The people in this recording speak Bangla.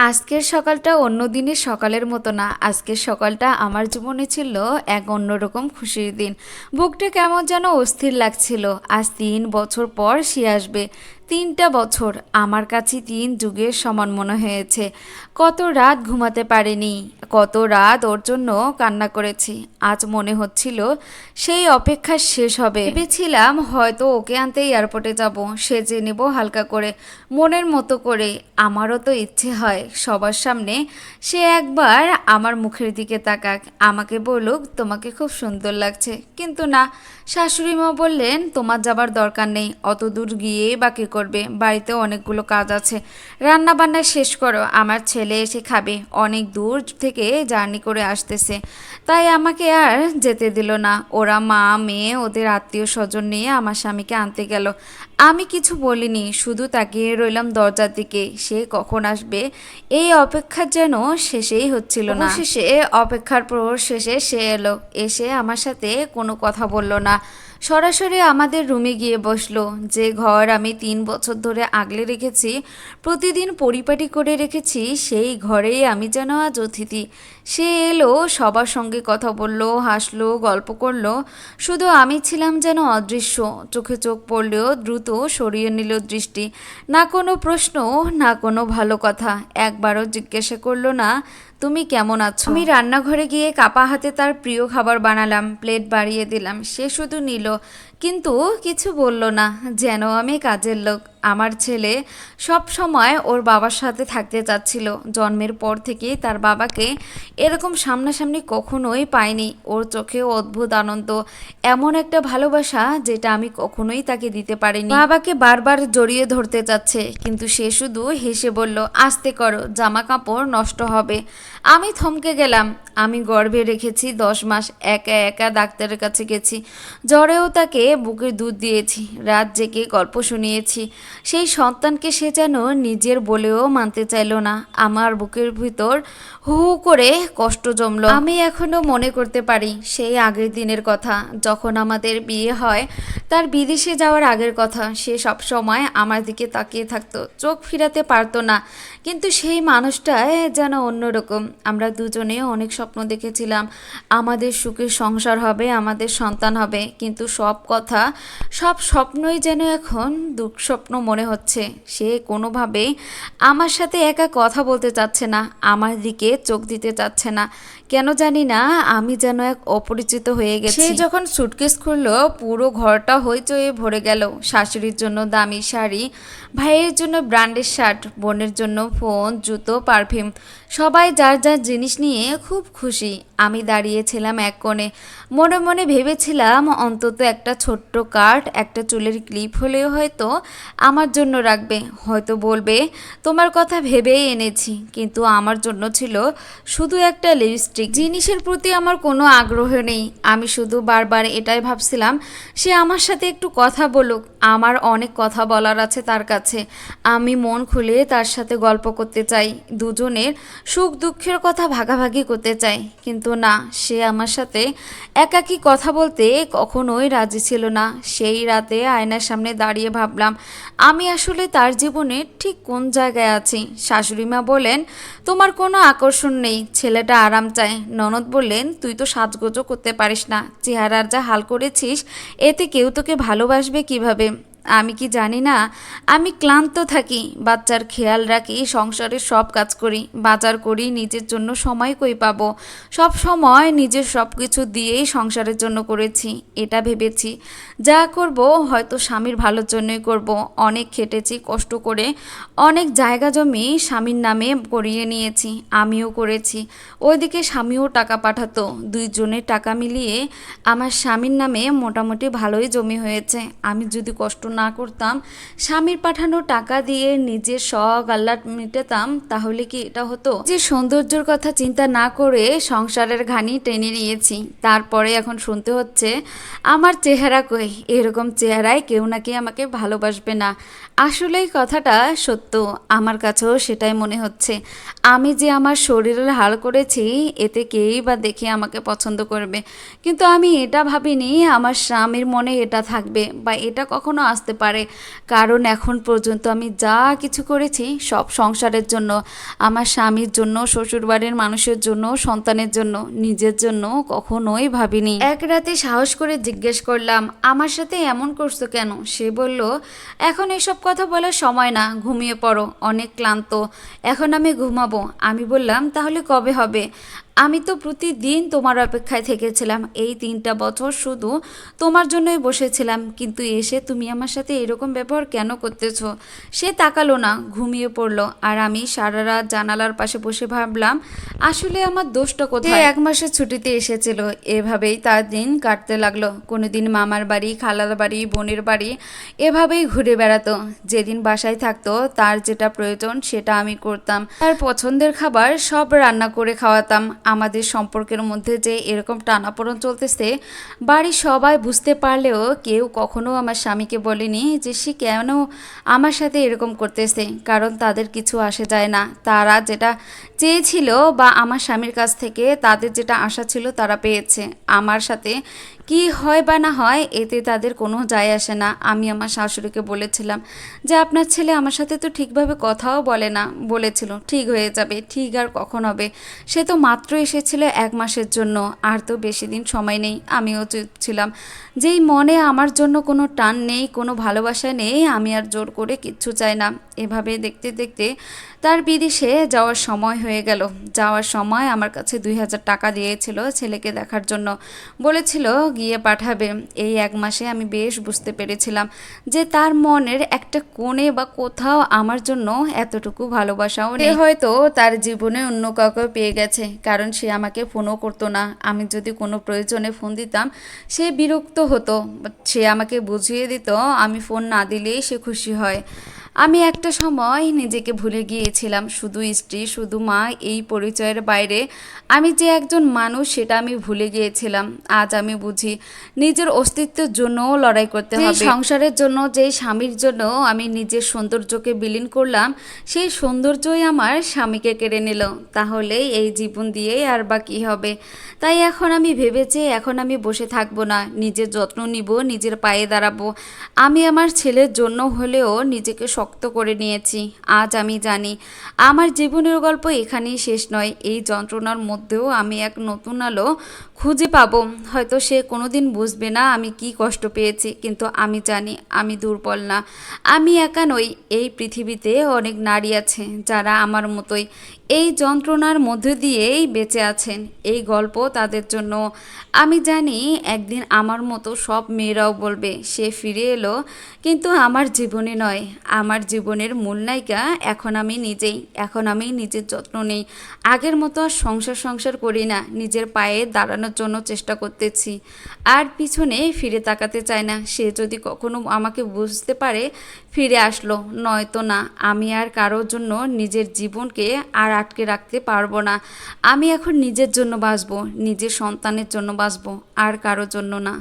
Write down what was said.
আজকের সকালটা অন্য দিনের সকালের মতো না। আজকের সকালটা আমার জীবনে ছিল এক অন্যরকম খুশির দিন। বুকটা কেমন যেন অস্থির লাগছিল। আজ তিন বছর পর সে আসবে। তিনটা বছর আমার কাছে তিন যুগের সমান মনে হয়েছে। কত রাত ঘুমাতে পারিনি, কত রাত ওর জন্য কান্না করেছি। আজ মনে হচ্ছিল সেই অপেক্ষা শেষ হবে। ভেবেছিলাম হয়তো ওকে আনতে এয়ারপোর্টে যাব সেজে নেব হালকা করে, মনের মতো করে। আমারও তো ইচ্ছে হয়, সবার সামনে সে একবার আমার মুখের দিকে তাকাক। আমাকে বলুক, তোমাকে খুব সুন্দর লাগছে। কিন্তু না শাশুড়ি মা বললেন, তোমার যাবার দরকার নেই, অত দূর গিয়ে বা কী করবে বাড়িতে অনেকগুলো কাজ আছে। রান্না বান্না শেষ করো আমার ছেলে এসে খাবে। অনেক দূর থেকে জার্নি করে আসতেছে। তাই আমাকে আর যেতে দিল না। ওরা মা মেয়ে ওদের আত্মীয় স্বজন নিয়ে আমার স্বামীকে আনতে গেল। আমি কিছু বলিনি শুধু তাকিয়ে রইলাম দরজার দিকে। সে কখন আসবে? এই অপেক্ষা যেন শেষেই হচ্ছিল না। শেষে অপেক্ষার প্রহর শেষে সে এলো। এসে আমার সাথে কোনো কথা বলল না। সরাসরি আমাদের রুমে গিয়ে বসল। যে ঘর আমি তিন বছর ধরে আগলে রেখেছি, প্রতিদিন পরিপাটি করে রেখেছি, সেই ঘরেই আমি যেন আজ অতিথি। সে এলো, সবার সঙ্গে কথা বলল, হাসলো, গল্প করল। শুধু আমি ছিলাম যেন অদৃশ্য। চোখে চোখ পড়লেও দ্রুত সরিয়ে নিল দৃষ্টি। না কোনো প্রশ্ন, না কোনো ভালো কথা। একবারও জিজ্ঞাসা করল না তুমি কেমন আছো? আমি রান্নাঘরে গিয়ে কাপা হাতে তার প্রিয় খাবার বানালাম, প্লেট বাড়িয়ে দিলাম। সে শুধু নিল কিন্তু কিছু বলল না, যেন আমি কাজের লোক। আমার ছেলে সব সময় ওর বাবার সাথে থাকতে চাচ্ছিল। জন্মের পর থেকেই তার বাবাকে এরকম সামনাসামনি কখনোই পাইনি ওর চোখে অদ্ভুত আনন্দ, এমন একটা ভালোবাসা যেটা আমি কখনোই তাকে দিতে পারিনি। বাবাকে বারবার জড়িয়ে ধরতে চাচ্ছে, কিন্তু সে শুধু হেসে বলল, আস্তে করো জামা কাপড় নষ্ট হবে। আমি থমকে গেলাম। আমি গর্ভে রেখেছি দশ মাস, একা একা ডাক্তারের কাছে গেছি। জ্বরেও তাকে বুকের দুধ দিয়েছি, রাত জেগে গল্প শুনিয়েছি। সেই সন্তানকে সে যেন নিজের বলেও মানতে চাইল না। আমার বুকের ভিতর হু হু করে কষ্ট জমলো। আমি এখনও মনে করতে পারি সেই আগের দিনের কথা, যখন আমাদের বিয়ে হয়, তার বিদেশে যাওয়ার আগের কথা। সে সব সময় আমার দিকে তাকিয়ে থাকতো, চোখ ফিরাতে পারতো না। কিন্তু সেই মানুষটাই যেন অন্যরকম। আমরা দুজনে অনেক স্বপ্ন দেখেছিলাম, আমাদের সুখের সংসার হবে, আমাদের সন্তান হবে। কিন্তু সব কথা সব স্বপ্নই যেন এখন দুঃস্বপ্ন মনে হচ্ছে। সে কোনোভাবে আমার সাথে একা কথা বলতে চাচ্ছে না, আমার দিকে চোখ দিতে চাচ্ছে না। কেন জানি না আমি যেন এক অপরিচিত হয়ে গেছি। সে যখন সুটকেস খুললো পুরো ঘরটা হইচয়ে ভরে গেল। শাশুড়ির জন্য দামি শাড়ি ভাইয়ের জন্য ব্র্যান্ডের শার্ট বোনের জন্য ফোন জুতো পারফিউম সবাই যার যার জিনিস নিয়ে খুব খুশি। আমি দাঁড়িয়েছিলাম এক কোণে। মনে মনে ভেবেছিলাম অন্তত একটা ছোট্ট কার্ড একটা চুলের ক্লিপ হলেও হয়তো আমার জন্য রাখবে। হয়তো বলবে তোমার কথা ভেবেই এনেছি। কিন্তু আমার জন্য ছিল শুধু একটা লিপস্টিক জিনিসের প্রতি আমার কোনো আগ্রহ নেই। আমি শুধু বারবার এটাই ভাবছিলাম, সে আমার সাথে একটু কথা বলুক। আমার অনেক কথা বলার আছে তার কাছে। আমি মন খুলে তার সাথে গল্প করতে চাই। দুজনের সুখ দুঃখের কথা ভাগাভাগি করতে চাই। কিন্তু না, সে আমার সাথে একাকি কথা বলতে কখনোই রাজি ছিল না। সেই রাতে আয়নার সামনে দাঁড়িয়ে ভাবলাম, আমি আসলে তার জীবনে ঠিক কোন জায়গায় আছি? শাশুড়ি মা বলেন, তোমার কোনো আকর্ষণ নেই, ছেলেটা আরাম চায়। ননদ বললেন, তুই তো সাজগোজও করতে পারিস না। চেহারার যা হাল করেছিস, এতে কেউ তোকে ভালোবাসবে কীভাবে? আমি কি জানি না, আমি ক্লান্ত থাকি, বাচ্চার খেয়াল রাখি, সংসারের সব কাজ করি, বাজার করি, নিজের জন্য সময় কই পাবো। সব সময় নিজের সব কিছু দিয়েই সংসারের জন্য করেছি, এটা ভেবেছি। যা করব হয়তো স্বামীর ভালোর জন্যই করব। অনেক খেটেছি, কষ্ট করে অনেক জায়গা জমি স্বামীর নামে করিয়ে নিয়েছি, আমিও করেছি। ওইদিকে স্বামীও টাকা পাঠাতো, দুইজনের টাকা মিলিয়ে আমার স্বামীর নামে মোটামুটি ভালোই জমি হয়েছে। আমি যদি কষ্ট না করতাম। স্বামীর পাঠানো টাকা দিয়ে নিজের শখ আল্লাহ মেটাতাম, তাহলে কি এটা হতো? যে সৌন্দর্যের কথা চিন্তা না করে সংসারের ঘানি টেনে নিয়েছি। তারপরে এখন শুনতে হচ্ছে, আমার চেহারা কই? এরকম চেহারায় কেউ নাকি আমাকে ভালোবাসবে না? আসলেই কথাটা সত্য, আমার কাছেও সেটাই মনে হচ্ছে। আমি যে আমার শরীরের হাল করেছি, এতে কেই বা দেখে আমাকে পছন্দ করবে? কিন্তু আমি এটা ভাবিনি, আমার স্বামীর মনে এটা থাকবে বা এটা কখনো আসতে পারে। কারণ এখন পর্যন্ত আমি যা কিছু করেছি, সব সংসারের জন্য, আমার স্বামীর জন্য, শ্বশুরবাড়ির মানুষের জন্য, সন্তানের জন্য, নিজের জন্য কখনোই ভাবিনি। এক রাতে সাহস করে জিজ্ঞেস করলাম, আমার সাথে এমন করছ কেন? সে বলল, এখন এসব কথা বলার সময় না, ঘুমিয়ে পড়ো, অনেক ক্লান্ত। এখন আমি ঘুমাবো। আমি বললাম, তাহলে কবে হবে? আমি তো প্রতিদিন তোমার অপেক্ষায় থেকেছিলাম। এই তিনটা বছর শুধু তোমার জন্যই বসেছিলাম। কিন্তু এসে তুমি আমার সাথে এরকম ব্যবহার কেন করতেছ? সে তাকালো না ঘুমিয়ে পড়ল। আর আমি সারা রাত জানালার পাশে বসে ভাবলাম আসলে আমার দোষটা কোথায়? এক মাসের ছুটিতে এসেছিল। এভাবেই তার দিন কাটতে লাগল। কোনোদিন মামার বাড়ি খালার বাড়ি বোনের বাড়ি এভাবেই ঘুরে বেড়াতো। যেদিন বাসায় থাকতো তার যেটা প্রয়োজন সেটা আমি করতাম। তার পছন্দের খাবার সব রান্না করে খাওয়াতাম। আমাদের সম্পর্কের মধ্যে যে এরকম টানাপোড়ন চলতেছে, বাড়ির সবাই বুঝতে পারলেও কেউ কখনো আমার স্বামীকে বলেনি যে সে কেন আমার সাথে এরকম করতেছে, কারণ তাদের কিছু আসে যায় না। তারা যেটা চেয়েছিল বা আমার স্বামীর কাছ থেকে তাদের যেটা আশা ছিল তারা পেয়েছে। আমার সাথে কি হয় বা না হয়, এতে তাদের কোনো যায় আসে না। আমি আমার শাশুড়িকে বলেছিলাম যে, আপনার ছেলে আমার সাথে তো ঠিকভাবে কথাও বলে না। বলেছিল, ঠিক হয়ে যাবে, ঠিক আর কখন হবে? সে তো মাত্র এসেছিল এক মাসের জন্য, আর তো বেশি দিন সময় নেই। আমিও ছিলাম। যেই মনে আমার জন্য কোনো টান নেই, কোনো ভালোবাসা নেই, আমি আর জোর করে কিচ্ছু চাই না। এভাবে দেখতে দেখতে তার বিদেশে যাওয়ার সময় হয়ে গেল। যাওয়ার সময় আমার কাছে দুই হাজার টাকা দিয়েছিল, ছেলেকে দেখার জন্য। বলেছিল, গিয়ে পাঠাবে। এই এক মাসে আমি বেশ বুঝতে পেরেছিলাম যে তার মনের একটা কোণে বা কোথাও আমার জন্য এতটুকু ভালোবাসাও নেই। হয়তো তার জীবনে অন্য কাউকে পেয়ে গেছে, কারণ সে আমাকে ফোনও করতো না। আমি যদি কোনো প্রয়োজনে ফোন দিতাম, সে বিরক্ত হতো। সে আমাকে বুঝিয়ে দিত, আমি ফোন না দিলেই সে খুশি হয়। আমি একটা সময় নিজেকে ভুলে গিয়েছিলাম শুধু স্ত্রী শুধু মা এই পরিচয়ের বাইরে। আমি যে একজন মানুষ সেটা আমি ভুলে গিয়েছিলাম। আজ আমি বুঝি নিজের অস্তিত্বের জন্যও লড়াই করতে হবে। সংসারের জন্য যে স্বামীর জন্য আমি নিজের সৌন্দর্যকে বিলীন করলাম সেই সৌন্দর্যই আমার স্বামীকে কেড়ে নিল। তাহলে এই জীবন দিয়ে আর বা কী হবে? তাই এখন আমি ভেবেছি এখন আমি বসে থাকব না। নিজের যত্ন নিব নিজের পায়ে দাঁড়াবো। আমি আমার ছেলের জন্য হলেও নিজেকে শক্ত করে নিয়েছি। আজ আমি জানি, আমার জীবনের গল্প এখানেই শেষ নয়। এই যন্ত্রণার মধ্যেও আমি এক নতুন আলো খুঁজে পাবো। হয়তো সে কোনোদিন বুঝবে না আমি কি কষ্ট পেয়েছি, কিন্তু আমি জানি আমি দুর্বল না। আমি একা নই, এই পৃথিবীতে অনেক নারী আছে যারা আমার মতোই। এই যন্ত্রণার মধ্যে দিয়েই বেঁচে আছেন। এই গল্প তাদের জন্য। আমি জানি একদিন আমার মতো সব মেয়েরাও বলবে, সে ফিরে এলো, কিন্তু আমার জীবনে নয়। আমার জীবনের মূল নায়িকা, এখন আমি নিজেই, এখন আমি নিজের যত্ন নেই। আগের মতো আর সংসার সংসার করি না, নিজের পায়ে দাঁড়ানোর জন্য চেষ্টা করতেছি। আর পিছনে ফিরে তাকাতে চায় না, সে যদি কখনো আমাকে বুঝতে পারে, ফিরে আসলো। নয়তো না, আমি আর কারোর জন্য নিজের জীবনকে আর আটকে রাখতে পারব না। আমি এখন নিজের জন্য বাঁচবো, নিজের সন্তানের জন্য বাঁচবো, আর কারোর জন্য না।